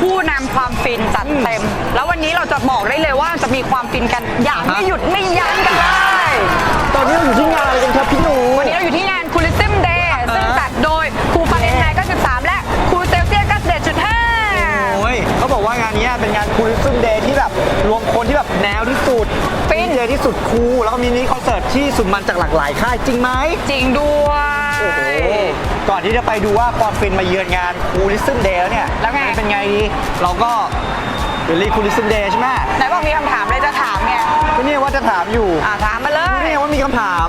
ผู้นำความฟินจัดเต็ม แล้ววันนี้เราจะบอกได้เลยว่าจะมีความฟินกันอย่างไม่หยุดไม่ยั้งกันเลยตอนนี้เราอยู่ที่งานอะไรกันครับพี่หนู วันนี้เราอยู่ที่งาน c o o l i s m Day ซึ่งจัดโดยครูฟาเรนไฮต์93 และครูเซลเซียส91.5โอ้ยเขาบอกว่างานนี้เป็นงานคูลซึมเดย์ที่แบบรวมคนที่แบบแนวที่สุดฟินเดย์ที่สุดคูลแล้วก็มีนิคอนเสิร์ตที่สุดมันจากหลากหลายค่ายจริงไหมจริงด้วยโอ้โหก่อนที่จะไปดูว่าความฟินมาเยือนงานคูลิซึมเดย์แล้วเนี่ยแล้วไง มันเป็นไงดีเราก็เดี๋ยวรีคูลิซึมเดย์ใช่ไหมไหนบอกมีคำถามเลยจะถามไงก็เนี่ยว่าจะถามอยู่อ่าถามมาเลรู้ได้ย ไงว่ามีคำถาม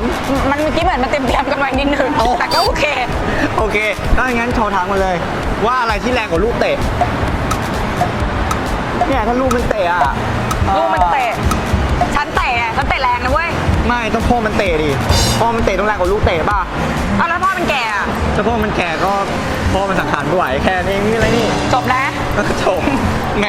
มันเมื่อกี้เหมือนมันเตรียมๆกันไว้นิดนึง เอา แต่ก็โอเค โอเคถ้าอย่างนั้นโชว์ทางมาเลย ว่าอะไรที่แรงกว่าลูกเตะเนี่ยถ้าลูกมันเตะอะลูกมันเตะฉันเตะ อะฉันเตะแรงนะเว้ยไม่ต้องพ่อมันเตะดิพ่อมันเตะต้องแรงกว่าลูกเตะป่ะเอาแล้วพ่อมันแก่อะถ้าพ่อมันแก่ก็พ่อมันสังขารไม่ไหวแค่นี้มีอะไรนี่จบนะก็จบแหม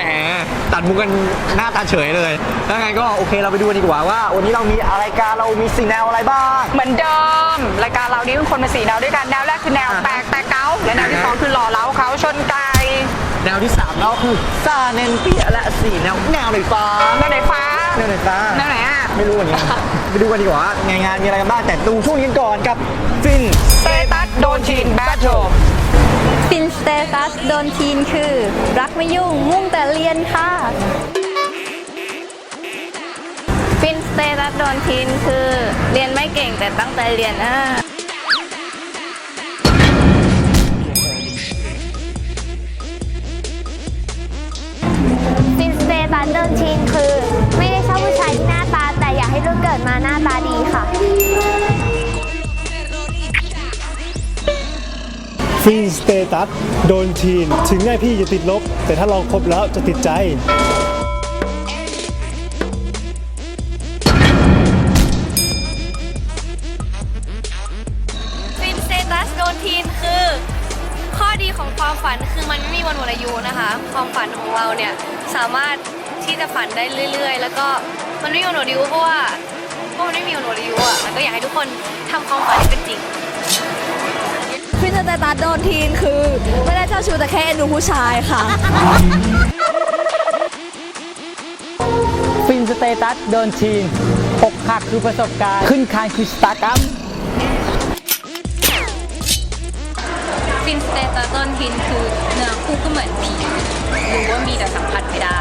ตัดมุกกันหน้าตาเฉยเลยถ้างั้นก็โอเคเราไปดูกันดีกว่าว่า วันนี้เรามีอะไรการเรามีสิ่งแนวอะไรบ้างเหมือนเดิมรายการเรานี้เป็นคนมาสี่แนวด้วยกันแนวแรกคือแนวอ่าแปลกแต่เก้าและแนวที่สองคือหล่อเล้าเขาชนไก่แนวที่3แล้วคือซาเนนเปียและสี่แนวแนวไหนฟ้าแนวไหนฟ้า แนวไหนฟ้าแนวไหนอะ ไม่รู้วันนี้ไปดูกันดีกว่าว่างานงานมีอะไรกันบ้างแต่ดูช่วงนี้กันก่อนกับฟินเตตัสโดนชินแบทโชฟินสเตตัสโดนทีนคือ รักไม่ยุ่งมุ่งแต่เรียนค่ะ ฟินสเตตัสโดนทีนคือ เรียนไม่เก่งแต่ตั้งใจเรียนอะฟินสเตตัสโดนทีนคือ ต่อยากให้ลูกเกิดมาหน้าตาดีค่ะฟินสเตตัสโดนทีน ถึงแม้พี่จะติดลบ แต่ถ้าลองคบแล้วจะติดใจ ฟินสเตตัสโดนทีนคือ ข้อดีของความฝันคือมันไม่มีวันหมดอายุนะคะ ความฝันของเราเนี่ย สามารถที่จะฝันได้เรื่อย ๆ แล้วก็ มันไม่มีวันหมดอายุเพราะว่าเพราะมันไม่มีวันหมดอายุอะมันก็อยากให้ทุกคนทำความฝันให้เป็นจริงฟินสเตตัสโดนทีนคือ ไม่ได้เจ้าชู้แต่แค่เอ็นดูผู้ชายค่ะ ฟินสเตตัสโดนทีนอกหักคือประสบการณ์ขึ้นคานคือสตาร์กัมฟินสเตตัสโดนทีนคือเนื้อคู่ก็เหมือนผีรู้ว่ามีแต่สัมผัสไม่ได้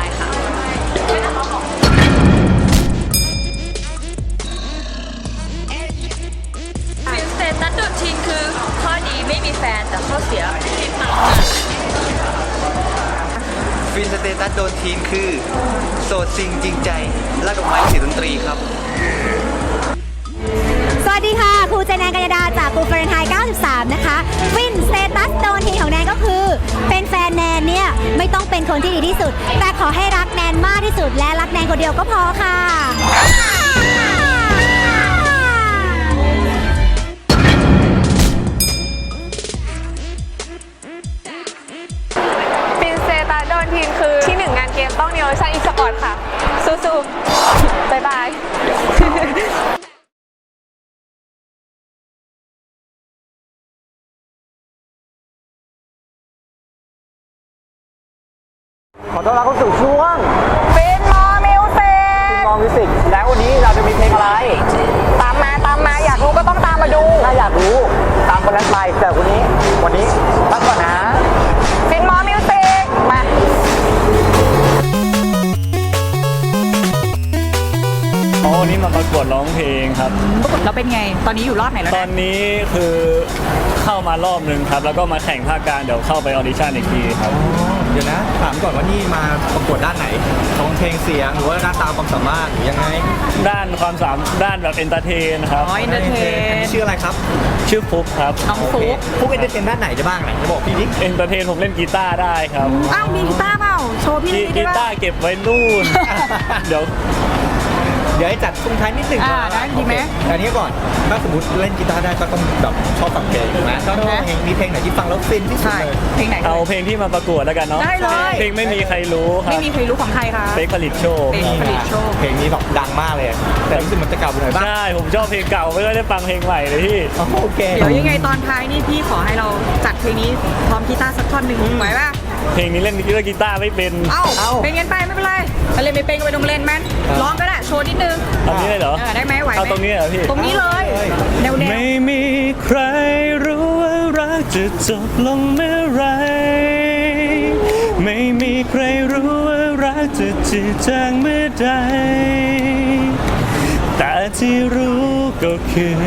จริงจริงใจและดอกไม้สีดนตรีครับ สวัสดีค่ะครูเจแนนกัญญาดาจากครูเฟรนไฮ93 นะคะ ฟินสเตตัสโดนทีของแนนก็คือ เป็นแฟนแนนเนี่ย ไม่ต้องเป็นคนที่ดีที่สุด แต่ขอให้รักแนนมากที่สุดและรักแนนคนเดียวก็พอค่ะ บ๊ายบายขอต้อนรับเข้าสู่ช่วงฟินมอมิวสิกมองมิวสิกแล้ววันนี้เราจะมีเพลงอะไร ตามมาตามมาอยากรู้ก็ต้องตามมาดู ถ้าอยากรู้ตามคนนั้นไปแต่วันนี้วันนี้พักก่อน วันนี้มาประกวดร้องเพลงครับเราเป็นไง ตอนนี้อยู่รอบไหนแล้วตอนนี้คือเข้ามารอบหนึ่งครับ แล้วก็มาแข่งภาคกลางเดี๋ยวเข้าไปออดิชั่นอีกทีครับ เดี๋ยวนะ ถามก่อนว่านี่มาประกวดด้านไหนร้องเพลงเสียงหรือว่าหน้าตาความสามารถหรือยังไงด้านความสามด้านแบบเอนเตอร์เทนครับ อ๋อ entertain ชื่ออะไรครับชื่อฟุกครับน้องฟุก ฟุกเอนเตอร์เทนด้านไหนได้บ้างไหนจะบอกพี่ดิเอนเตอร์เทนผมเล่นกีตาร์ได้ครับอ้าวมีกีตาร์เปล่า โชว์พี่กีได้กีป่ะตาร์เก็บไว้นู่น เดี๋ยวเดี๋ยวให้จัดช่วงท้ายนิดหนึ่งอ่าได้ดีไหมโอเคอันนี้ก่อน ถ้าสมมติเล่นกีตาร์ได้ก็ต้องแบบชอบฟังเพลงถูกไหมชอบเพลงมีเพลงไหนที่ฟังแล้วฟินที่สุดใช่ เลยเพลงไหน เอาเพลงที่มาประกวดแล้วกันเนาะได้เลย เพลงไม่มีใครรู้ครัไม่บมีใครรู้ของใครคะ เป๊กผลิตโชว์เป๊กผลิตโชค เพลงนี้แบบดังมากเลย แต่รู้สึกมันจะเก่าไปหน่อยบ้างใช่ผมชอบเพลงเก่าไม่ได้ฟังเพลงใหม่เลยพี่โอเค เดี๋ยวยังไงตอนท้ายนี่พี่ขอให้เราจัดเพลงนี้พร้อมกีตาร์สักท่อนหนึ่งไหวป่ะ เพลงนี้เล่นกีตาร์ไม่เป็น เอ้าเป็นกันไปไม่เป็นไรถ้าเล่นไม่เป็นก็ไปดงเล่นมันร้องก็ได้โชว์นิดนึงเอานี้เลยเหรอ เออได้ไหมไหวไหมเอาตรงนี้เหรอพี่ ตรงนี้เลยแนวแนวไม่มีใครรู้ว่ารักจะจบลงเมื่อไหรไม่มีใครรู้ว่ารักจะจืดจางเมื่อใด แต่ที่รู้ก็คือ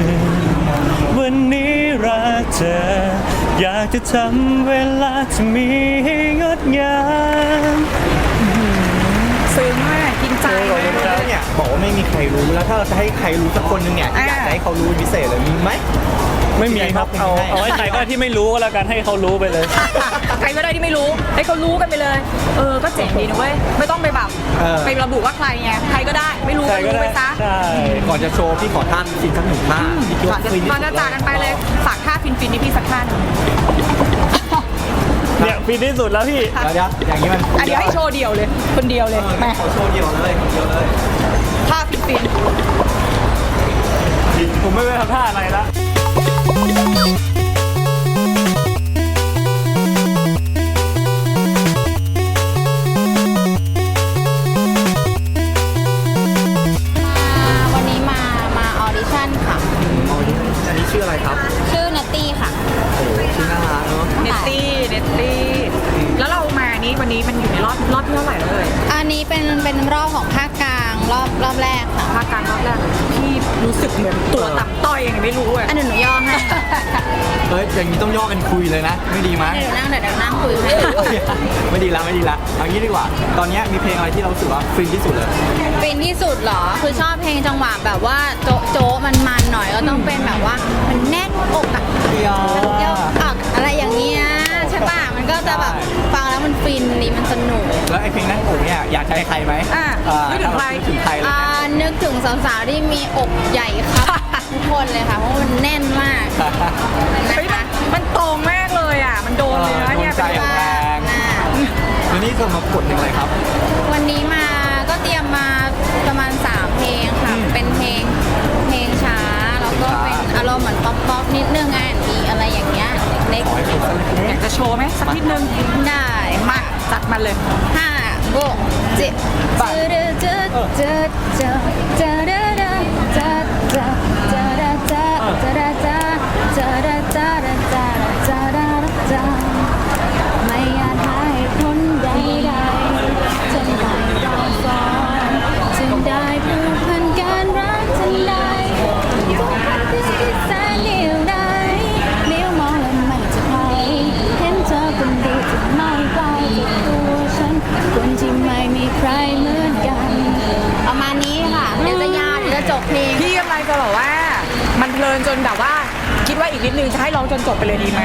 วันนี้รักเธอ อยากจะทำเวลาที่มีให้งดงามซึ้งมากกินใจมากแล้วเนี่ยบอกว่าไม่มีใครรู้แล้วถ้าเราจะให้ใครรู้สักคนหนึงเนี่ยอ่าอยากจะให้เขารู้เป็นพิเศษเลยมีไหม ไม่มีครับเอาเอาให้ใครก็ได้ที่ไม่รู้ก็แล้วกันให้เขารู้ไปเลย ใครก็ได้ที่ไม่รู้ให้เขารู้กันไปเลย เออ ก็เจ๋งดีนะเว้ย ไม่ต้องไปแบบเออ ไประบุว่าใครไง ใครก็ได้ ไม่รู้ใครก็ก็รู้ได้ไปซะใช่ก่อนจะโชว์พี่ขอท่านฟินทั้งหนึ่งท่าที่คิดก่อว่านจะฟินที่ก่อนจะสุดจากกันไปเลย ฝากท่าฟินฟินนี่พี่สักท่าหนึ่งเนี่ยฟินที่สุดแล้วพี่เดี๋ยวเดี๋ยวอย่างนี้มันอะเดี๋ยวให้โชว์เดี่ยวเลย คนเดียวเลยเออแม่ขอโชว์เดียวเลยคนเดียวเลย ท่าฟินฟินผมไม่ไปทำท่าอะไรละ วันนี้มา มาออดิชั่นค่ะ อ๋อนี่อันนี้ชื่ออะไรครับ ชื่อนัตตี้ค่ะ โอ้โหชื่อน่ารักเนาะ เนตตี้ เนตตี้ แล้วเรามานี้วันนี้มันอยู่ในรอบรอบที่เท่าไหร่แล้วเลยอั นนี้เป็นเป็นรอบของภาคกลางรอบรอบแรกค่ะภาคกลางรอบแรกพี่รู้สึกเหมือนตัวต่ำต้อยยังไงไม่รู้อะอันเดี๋ยวหนูย่อให้เฮ้ยอย่างนี้ต้องย่อกันคุยเลยนะ ไม่ดีมั้ยเดี๋ยวนั่งเดี๋ยวนั่งคุยให้ไม่ดีละไม่ดีละเอางี้ดีกว่า ตอนเนี้ยมีเพลงอะไรที่เรารู้สึกว่าฟินที่สุดเลยฟินที่สุดเหรอคือชอบเพลงจังหวะแบบว่าโจ๊ะโจ๊ะมันมันๆหน่อยก็ต้องเป็นแบบว่ามันแน่นอกอะเกี่ยวอักอะไรอย่างเงี้ยใช่ป่ะ มันก็จะแบบฟังแล้วมันฟินดีมันสนุก แล้วไอ้เพลงนั้นผมเนี่ยอยากจะให้ใครไหมอะอ่านึกถึงใครนึกถึงใครเลยอ่านะนึกถึงสาวๆที่มีอกใหญ่ครับ ทุกคนเลยค่ะ เพราะว่ามันแน่นมากนะเฮ้ยมัคะนมันตรงมากเลยอะ มันโดนเลยนะเนี่ยโดนใจเป็นแรงอ่าวันนี้จะมากดเพลงอะไรครับ วันนี้มาก็เตรียมมาประมาณ 3 เพลงค่ะเป็นเพลงเพลงช้าินก็ค้าเป็นอารมณ์เหมือนป๊อปป๊อปนิดนึงองานอีอะไรอย่างเงี้ยเล็กขอยากจะโชว์ไหมสักนิดนึงได้มาจัดมาเลย ห้าหกเจ็ดไป เจอเด้อเจอเจอเจอเจอเด้อเด้อเจอเจอเจอเด้อเจอเจอเด้อเจอเจอเด้อ นเพลินจนแบบว่า คิดว่าอีกนิดนึงจะให้ร้องจนจบไปเลยดีไหม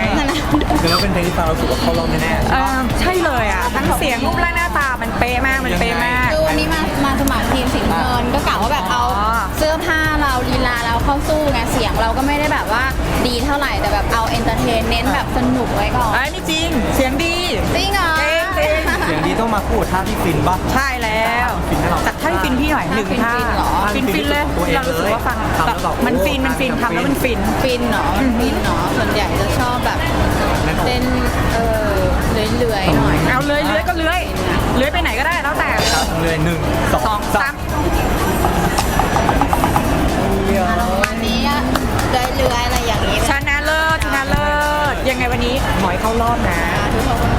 คือว่าเป็นเพลงที่ฟังเรารู้สึกว่าเขาร้องแน่ๆเออใช่เลยอะทั้งเสียงรูปร่างหน้าตามันเป๊ะมากมันเป๊ะมากคือวันนี้มามาสมัครทีมสิงห์เงินก็กะว่าแบบเอาอ๋อเสื้อผ้าเราลีลาเราเข้าสู้ไงเสียงเราก็ไม่ได้แบบว่าดีเท่าไหร่แต่แบบเอาเอนเตอร์เทนเน้นแบบสนุกไว้ก่อนไอ้ยไม่จริง เสียงดีจริงเหรอ จริงจริงเสียงดีต้องมาคู่กับท่าที่ฟินป่ะใช่แล้วฟินให้เราจัดท่าให้ฟินพี่หน่อยหนึ่งท่าฟินๆเหรอ ฟินฟินๆเลยตัวเองเรารู้สึกว่าฟังทำแล้วแบบ มันฟินมันฟินโอ้ทำแล้วมันฟิน ฟินเนาะมันฟินเนาะส่วนใหญ่จะชอบแบบเต้นเออเลื่อยๆหน่อยเอาเลยเลื้อยก็เลื้อยเลื้อยไปไหนก็ได้แล้วแต่เลยครับเลยหนึ่งสองสองสามประมาณนี้เลื่อยๆอะไรอย่างนี้ชนะเลิศชนะเลิศยังไงวันนี้หมอยเข้ารอบนะ ทุกคนค่ะค่ะ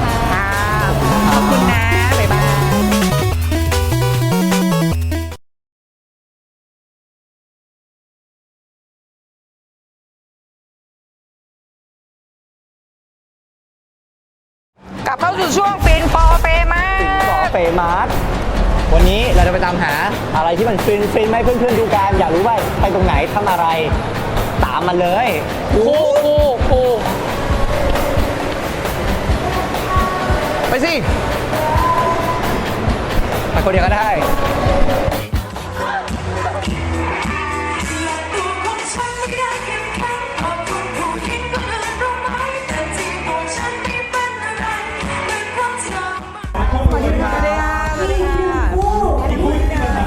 ขอบคุณนะ บ๊ายบายกลับเข้าสู่ช่วงฟินปอเปมาขอเฟมาร์วันนี้เราจะไปตามหาอะไรที่มันฟินฟินไหมเพื่อนๆดูกันอยากรู้ว่าไปตรงไหนทำอะไร ตามมาเลย คูคูคู คนเดียวก็ได้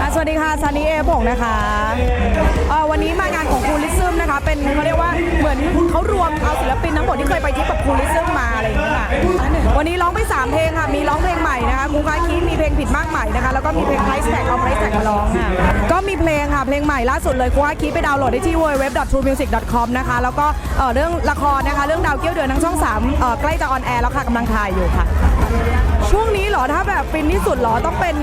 อะสวัสดีค่ะซันนี่เอผงนะคะ เหมือนเขารวมเอาศิลปินทั้งหมดที่เคยไปที่กับคูลิซึมมาอะไรอย่างเงี้ยค่ะวันนี้ร้องไป 3 เพลงค่ะ มีร้องเพลงใหม่นะคะครูคาคีมีเพลงผิดมากใหม่นะคะ แล้วก็มีเพลงไพรส์แท็กเอาไพรส์แท็กมาร้องค่ะ ก็มีเพลงค่ะ เพลงใหม่ล่าสุดเลยครูคาคีไปดาวน์โหลดได้ที่ www.truemusic.com นะคะ แล้วก็เรื่องละครนะคะ เรื่องดาวเกี้ยวเดือนทั้งช่อง3เอ่อใกล้จะออนแอร์แล้วค่ะกำลังถ่ายอยู่ค่ะ ช่วงนี้เหรอ ถ้าแบบฟินที่สุดเหรอ ต้องเป็น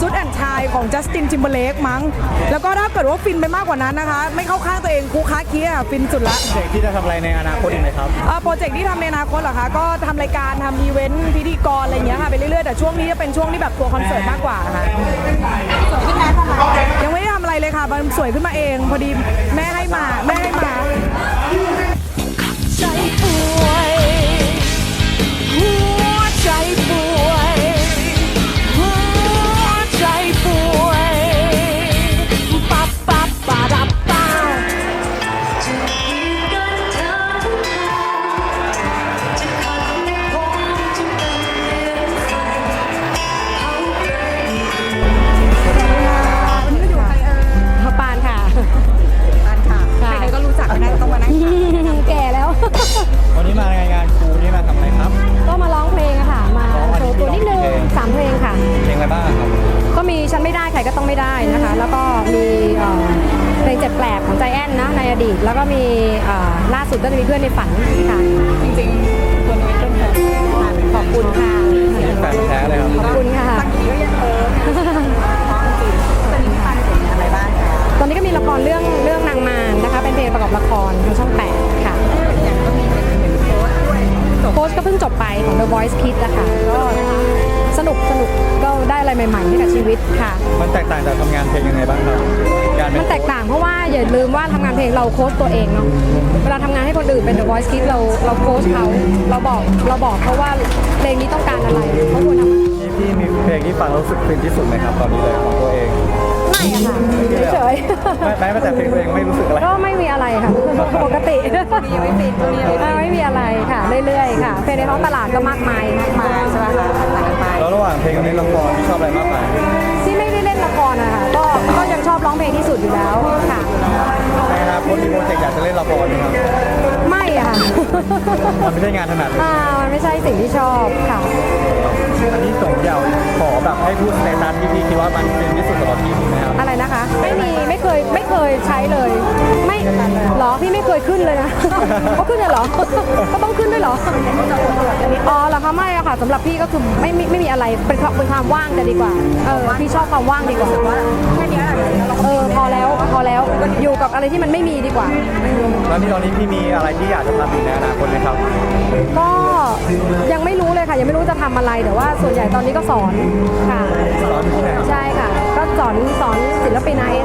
ซุดแอนชายของจัสตินจิมเบเลกมั้ง แล้วก็ถ้าเกิดว่าฟินไปมากกว่านั้นนะคะ ไม่เข้าข้างตัวเองคูค้าเคียฟินสุดละเด็กที่จะทำอะไรในอนาคตอีกไหมครับเอ่อโปรเจกต์ที่ทำในอนาคตเหรอคะ ก็ทำรายการทำอีเวนต์พิธีกรอะไรอย่างเงี้ยค่ะไปเรื่อยๆ แต่ช่วงนี้จะเป็นช่วงที่แบบทัวร์คอนเสิร์ตมากกว่าค่ะยังไม่ได้ทำอะไรเลยค่ะมันสวยขึ้นมาเอง พอดีแม่ให้มาแม่ให้มา วใอย่าลืมว่าทำงานเพลงเราโค้ชตัวเองเนาะเวลาทำงานให้คนอื่นเป็น The Voice Kids เราเราโค้ชเขาเราบอกเราบอกเขาว่าเพลงนี้ต้องการอะไรเขาควรทำนี่พี่มีเพลงที่ฟังแล้วรู้สึกฟินที่สุดไหมครับตอนนี้เลยของตัวเองไม่อะค่ะเฉยไม่ไม่แต่เพลงตัวเองไม่รู้สึกอะไรๆก็ไม่มีอะไรค่ะปกติไม่มีไม่มีอะไรค่ะเรื่อยๆค่ะเพลงในท้องตลาดก็มากมายมากมายใช่ไหมคะหลายไปแล้วระหว่างเพลงกับเล่นละครที่ชอบอะไรมากกว่าที่ไม่ได้เล่นละครอะค่ะก็ก็ยังชอบร้องเพลงที่สุดอยู่แล้ว เจกต์อยากจะเล่นละครไหมครับไม่อะค่ะมันไม่ใช่งานถนัดเลยอ่ามันไม่ใช่สิ่งที่ชอบค่ะ อันนี้สมเดี่ยวขอแบบให้พูดในตามที่พี่คิดว่ามันฟินที่สุดสำหรับพี่ถูกไหมครับ อะไรนะคะ ไม่มีไม่เคยไม่เคยใช้เลย ไม่เหรอพี่ไม่เคยขึ้นเลยนะ เขาขึ้นเลยเหรอก็ต้องขึ้นด้วยเหรออ๋อเหรอคะไม่อะค่ะสำหรับพี่ก็คือไม่ไม่ไม่มีอะไรเป็นความเป็นความว่างจะดีกว่าเออพี่ชอบความว่างดีกว่าว่าแค่นี้ เออพอแล้วพอแล้วอยู่กับอะไรที่มันไม่มีดีกว่า แล้วนี่ตอนนี้พี่มีอะไรที่อยากจะทำอีกในอนาคตไหมครับก็ยังไม่รู้เลยค่ะ ยังไม่รู้จะทำอะไรแต่ว่าส่วนใหญ่ตอนนี้ก็สอนค่ะ สอนที่ไหน ใช่ค่ะ ก็สอนสอนศิลปิน RS นี่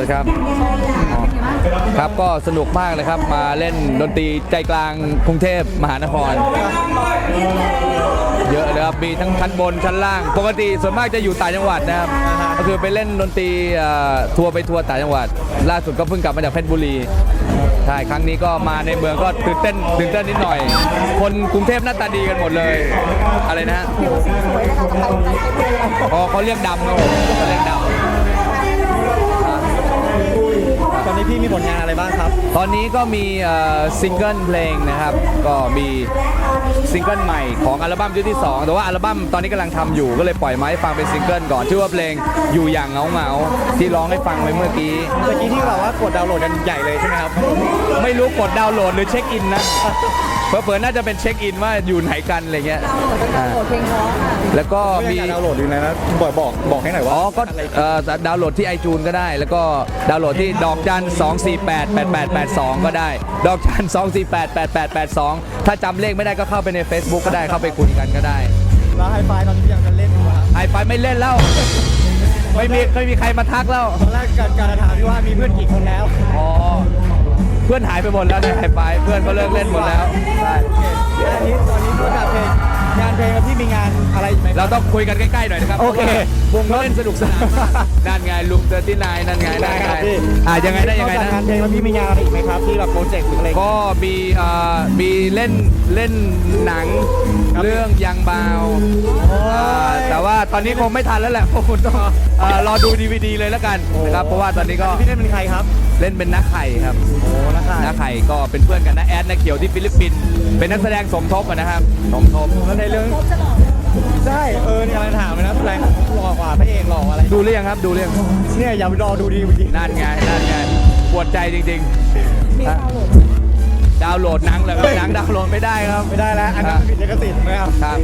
วัสดีครับครับก็สนุกมากเลยครับมาเล่นดนตรีใจกลางกรุงเทพมหานคร เยอะเลยครับมีทั้งชั้นบนชั้นล่าง ปกติส่วนมากจะอยู่ต่างจังหวัดนะครับก็คือไปเล่นดนตรีทัวร์ไปทัวร์ต่างจังหวัด ล่าสุดก็เพิ่งกลับมาจากเพชรบุรีใช่ครั้งนี้ก็มาในเมืองก็ตื่นเต้นตื่นเต้นนิดหน่อย คนกรุงเทพหน้าตาดีกันหมดเลย อะไรนะฮะอ๋อเขาเรียกดำครับผมเขาเรียกดำ อะไรบ้างครับ ตอนนี้ก็มีเอ่อซิงเกิลเพลงนะครับ ก็มีซิงเกิลใหม่ของอัลบั้มชุดที่ 2 แต่ว่าอัลบั้มตอนนี้กำลังทำอยู่ก็เลยปล่อยมาให้ฟังเป็นซิงเกิลก่อน ชื่อว่าเพลงอยู่อย่างเหงาเหงาๆที่ร้องให้ฟังไปเมื่อกี้ เมื่อกี้ที่แบบว่ากดดาวน์โหลดกันใหญ่เลยใช่ไหมครับ ไม่รู้กดดาวน์โหลดหรือเช็คอินนะ เผลอๆน่าจะเป็นเช็คอินว่าอยู่ไหนกันอะไรเงี้ยอ่าแล้วก็ก็มีมี ดาวน์โหลดอยู่ไหนนะบอกบอกบอกให้หน่อยว่าอ๋อ ก็เอ่อดาวน์โหลดที่ iTunes ก็ได้ แล้วก็ดาวน์โหลดที่ดอกจัน 248 8882 ก็ได้ ดอกจัน 248 8882 ถ้าจำเลขไม่ได้ก็เข้าไปใน Facebook ก็ได้ เข้าไปคุยกันก็ได้ แล้วไฮไฟตอนนี้ยังจะเล่นอยู่ครับไฮไฟไม่เล่นแล้ว ไม่มีเคยมีใครมาทักแล้ว ตอนแรกการการถามที่ว่ามีเพื่อนกี่คนแล้ว อ๋อเพื่อนหายไปหมดแล้วในไฮไฟเพื่อนก็เลิกเล่นหมดแล้วใช่อันนี้ตอนนี้ตัวดจาเพลง งานเพลงแล้วพี่มีงานอะไรอีกไหมคเรารับต้องคุยกันใกล้ๆหน่อยนะครับโอเค พราะว่าวงเขาเล่นสนุกสนานมากนั่นไงลุงเตอร์ตี้นายนั่นไงนั่นได้ไงครับพี่อ่ายังไงได้ยังไงนอกนะจากงานเพลงแล้วพี่มีงานอะไรอีกไหมครับที่แบบโปรเจกต์หรืออะไร ก็มีเอ่อมีเล่นเล่นหนังครับเรื่องยังบาวโอ้อ่ายแต่ว่าตอนนี้คงไม่ทันแล้วแหละเพราะคุณต้องเอ่อรอดูดีวดีเลยแล้วกันนะครับเพราะว่าตอนนี้ก็พี่เล่นเป็นใครครับเล่นเป็นนักไข่ครับโอ้นะครับนักไข่ก็เป็นเพื่อนกันนะแอดนักเขียวที่ฟิลิปปินส์เป็นนักแสดงสมทบอะนะครับสมทบ แล้วในเรื่องใช่เออนี่อะไรถามเลยนะแสดงหล่อกว่าพระเอกหล่ออะไรดูเรื่อยังครับดูเรื่อยังเนี่ยอย่าไปรอดูดีดีนั่นไงนั่นไงปวดใจจริงๆอะดาวน์โหลดหนังเหรอครับหนังดาวน์โหลดไม่ได้ครับ ไม่ได้แล้ว อันนั้นผิดลิขสิทธิ์ไหมครับ ครับ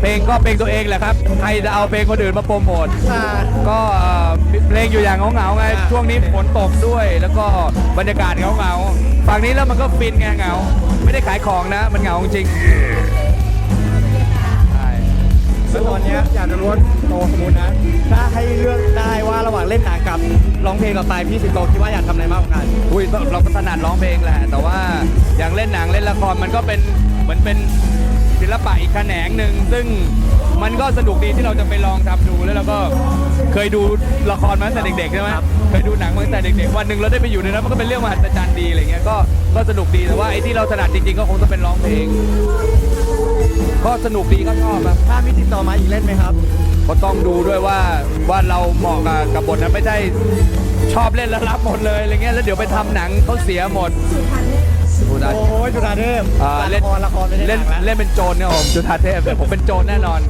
เพลงก็เพลงตัวเองแหละครับใครจะเอาเพลงคนอื่นมาโปรโมท อ่า ก็เอ่อเพลงอยู่อย่างเหงาๆไง อ่า ช่วงนี้ฝนตกด้วย แล้วก็บรรยากาศเหงาๆฝั่งนี้แล้วมันก็ฟินไงเหงา ไม่ได้ขายของนะ มันเหงาจริงใช่ แล้วตอนเนี้ยอยากจะรู้ว่าโตสมมตินะ ถ้าให้เลือกได้ว่าระหว่างเล่นหนังกับร้องเพลงต่อไปพี่สิบโตคิดว่าอยากทำอะไรมากกว่ากันอุ้ยเราก็ถนัดร้องเพลงแหละ แต่ว่าอย่างเล่นหนังเล่นละครมันก็เป็นเหมือนเป็นศิลปะอีกแขนงหนึ่งซึ่งมันก็สนุกดีที่เราจะไปลองทำดูแล้วเราก็เคยดูละครมาตั้งแต่เด็กๆใช่ไหมเคยดูหนังมาตั้งแต่เด็กๆวันหนึ่งเราได้ไปอยู่ในนั้นมันก็เป็นเรื่องมหัศจรรย์ดีอะไรเงี้ยก็ก็สนุกดีแต่ว่าไอ้ที่เราถนัดจริงๆก็คงจะเป็นร้องเพลง ก็สนุกดีก็ชอบครับถ้ามีติดต่อมาอีกเล่นไหมครับ ก็ต้องดูด้วยว่าว่าเราเหมาะกับกับบทนั้นไม่ใช่ชอบเล่นแล้วรับหมดเลยอะไรเงี้ยแล้วเดี๋ยวไปทำหนังเขาเสียหมดดูได้โอ้ยจุฬาเทพอ่าเล่ละนครละครไม่ได้หเล่นนังแล้วเล่นเป็นโจรเนี่ยผมจุฑาเทพเนี่ยผมเป็นโจรแน่นอน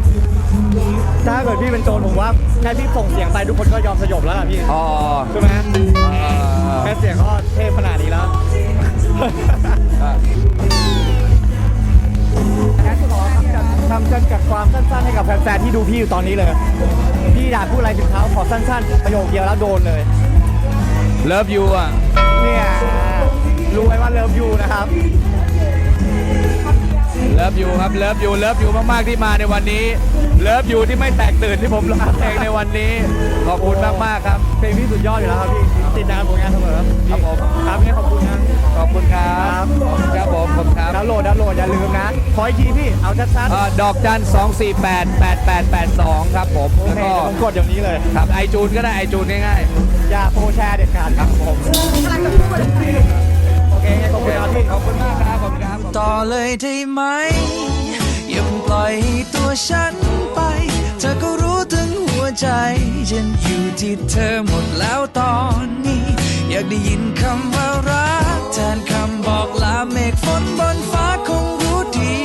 ถ้าเกิดพี่เป็นโจรผมว่าแค่พี่ส่งเสียงไปทุกคนก็ยอมสยบแล้วล่ะพี่อ๋อใช่ไหมเอ่อแค่เสียงก็เทพขนาดนี้แล้ว อะ งั้นขอทำจำกัดความสั้นๆให้กับแฟนๆที่ดูพี่อยู่ตอนนี้เลย พี่อยากพูดอะไรถึงเขาขอสั้นๆ ประโยคเดียวแล้วโดนเลย เลิฟยูอะ เนี่ยรู้ไหมว่าเลิฟยูนะครับ เลิฟยูครับ เลิฟยู เลิฟยูมากๆที่มาในวันนี้ เลิฟยูที่ไม่แตกตื่นที่ผมร้องเพลงในวันนี้ ขอบคุณมากๆครับ เพลงพี่สุดยอดอยู่แล้วครับพี่ ติดตามผลงานเสมอครับผม ครับพี่ขอบคุณนะ ขอบคุณครับครับผมขอบคุณครับดาวน์โหลดดาวน์โหลดอย่าลืมนะ ขออีกทีพี่ เอาชัดเอ่อดอกจัน248 8882ครับผมๆโอแล้วเคก็เดี๋ยวผมกดเดี๋ยวนี้เลย ครับไอจูนก็ได้ไอจูนง่ายอย่าโปรแชร์เด็ดขาดครับผม โอเคงั้นขอบคุณครับพี่ ๆขอบคุณมากครับขอบคุณครับ ต่อเลยได้ไหม อย่าเพิ่งปล่อยให้ตัวฉันไป เธอก็รู้ถึงหัวใจฉันอยู่ที่เธอหมดแล้วตอนนี้ อยากได้ยินคำว่ารัก แทนคำบอกลาเมฆฝนบนฟ้าคงรู้ดี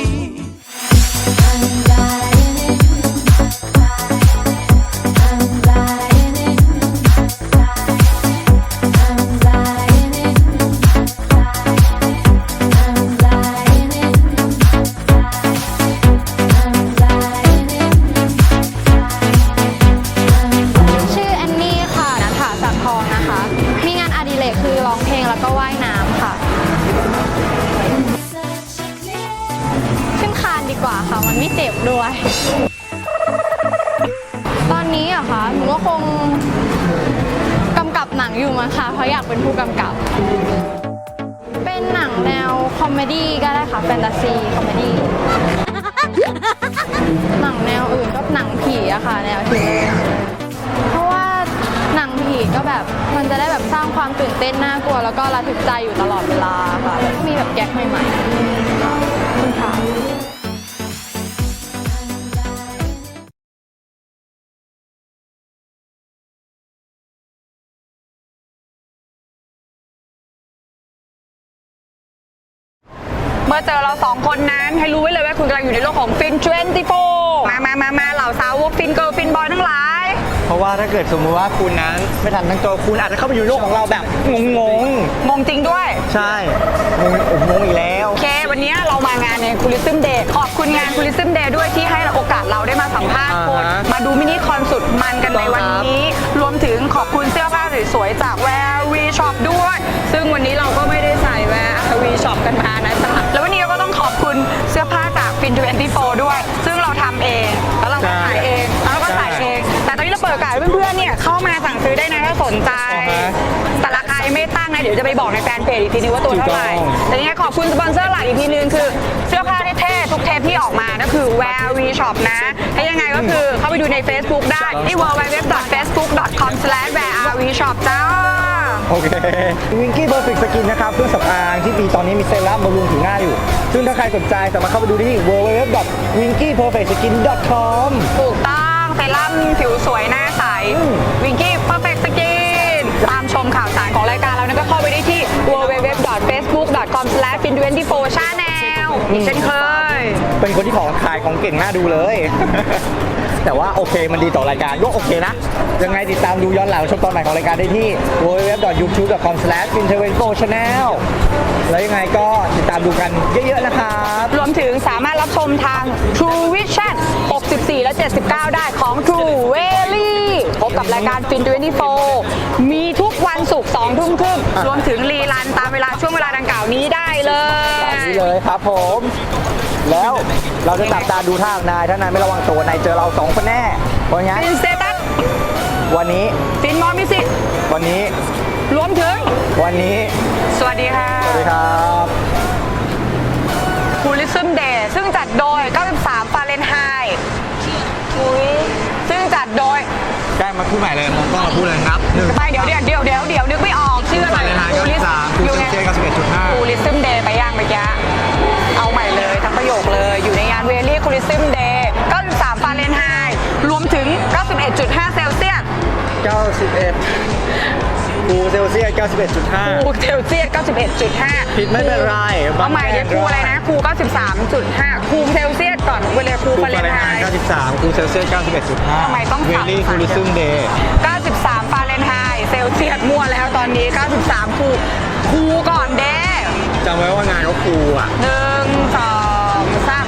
ด้วย ตอนนี้อะค่ะหนูก็คงกำกับหนังอยู่มั้งคะเพราะอยากเป็นผู้กำกับ เป็นหนังแนวคอมเมดี้ก็ได้ค่ะแฟนตาซีคอมเมดี้หนังแนวอื่นก็หนังผีอะค่ะแนวทีเพราะว่าหนังผีก็แบบมันจะได้แบบสร้างความตื่นเต้นน่ากลัว แล้วก็ระทึกใจอยู่ตลอดเวลาค่ะแล้วก็มีแบบแก๊กใหม่ๆขอบคุณค่ะ เมื่อเจอเราสองคนนั้นให้รู้ไว้เลยว่าคุณกำลังอยู่ในโลกของฟิน24มามามามาเหล่าสาวกฟินเกิร์ลฟินบอยทั้งหลาย เพราะว่าถ้าเกิดสมมติว่าคุณนั้นไม่ทันทั้งตัวคุณอาจจะเข้าไปอยู่ในโลกของเราแบบงงงงจริงด้วย ๆ ใช่งงโอ้โหงงอีกแล้ว โอเค วันนี้เรามางานในคูลิซึมเดย์ขอบคุณงานคูลิซึมเดย์ด้วยที่ให้โอกาสเราได้มาสัมภาษณ์คน อ่าฮะมาดูมินิคอนสุดมันกันในวันนี้ รวมถึงขอบคุณเสื้อผ้าสวยๆจากแวร์วีช็อปด้วย ซึ่งวันนี้เราก็ไม่ได้ใส่แวร์วีช็อปกันมานะจ๊ะาจากฟิน24ด้วย ซึ่งเราทำเอง แล้วเราก็ขายเองแล้วเราก็ใส่เอง แต่ตอนนี้เราเปิดโอกาสให้เพื่อนๆเนี่ยเข้ามาสั่งซื้อได้นะถ้าสนใจแต่ราคายังไม่ตั้งนะ เดี๋ยวจะไปบอกในแฟนเพจอีกทีนึงว่าตัวเท่าไหร่ถูกต้อง แต่ยังไงขอบคุณสปอนเซอร์หลักอีกทีนึงคือเสื้อผ้าเท่ๆทุกเทปที่ออกมาก็คือ Wear We Shop นะถ้ายังไงก็คือเข้าไปดูใน Facebook ได้ที่ www.facebook.com/wearweshop จ้า โอเควิงกี้เ e อร์ e ิ t สกินนะครับเครื่องสำอางที่มีตอนนี้มีเซรั่มบำรุงผิวหน้าอยู่ ซึ่งถ้าใครสนใจสามารถเข้าไปดูได้ที่ www.winkyperfectskin.com ถูกต้องเซรั่มผิวสวยหน้าใสวิงกี้ Perfect Skin ตามชมข่าวสารของรายการเรานะก็เข้าไปได้ที่ www.facebook.com/fin24channel อีกเช่นเคย เป็นคนที่ของขายของเก่งน่าดูเลย แต่ว่าโอเคมันดีต่อรายการก็โอเคนะ ยังไงติดตามดูย้อนหลังชมตอนใหม่ของรายการได้ที่ www.youtube.com/fintervenpochannel แล้วยังไงก็ติดตามดูกันเยอะๆนะครับ รวมถึงสามารถรับชมทาง True Vision 64 และ 79 ได้ของ True v a l y พบกับรายการ Fin 24 มีทุกวันศุกร์2ทุ่มครึ่งรวมถึงรีลันตามเวลาช่วงเวลาดังกล่าวนี้ได้เลยตามนี้เลยครับผม แล้ว เราจะจับตาดูท่าของนายถ้านายไม่ระวังตัวนายเจอเราสองคนแน่เพราะงั้นฟินสเตตัสวันนี้ฟินมอมิสิวันนี้รวมถึง วันนี้ สวัสดีค่ะสวัสดีครับคูลิซึมเดย์ซึ่งจัดโดย 93ฟาเรนไฮต์ซึ่งจัดโดยใกล้มาพูดใหม่เลยมองกล้องมาพูดเลยครับหนึ่งไปเดี๋ยวเดี๋ยวเดี๋ยวเดี๋ยวเดี๋ยวนึกไม่ออกชื่ออะไร Fahrenheit 93 Cool Sensei 91.5คูลิซึมเดย์ไปย่างไปแกะเอ 91คูเซลเซียส91.5คูเซลเซียส91.5ผิดไม่เป็นไรเอาใหม่เดี๋ยวคูอะไรนะคู93.5คูเซลเซียสก่อนเวลาคูคูฟาเรฟานเรนไฮไฮต์ต์93คูเซลเซียส91.5ทำไมต้องเวสับลี่คูลิซึมเดย์ 93ฟาเรนไฮต์เซลเซียสมั่วแล้วตอนนี้ 93คูคูก่อนเด้จำไว้ว่างานเขาคูอะ หนึ่งสองสา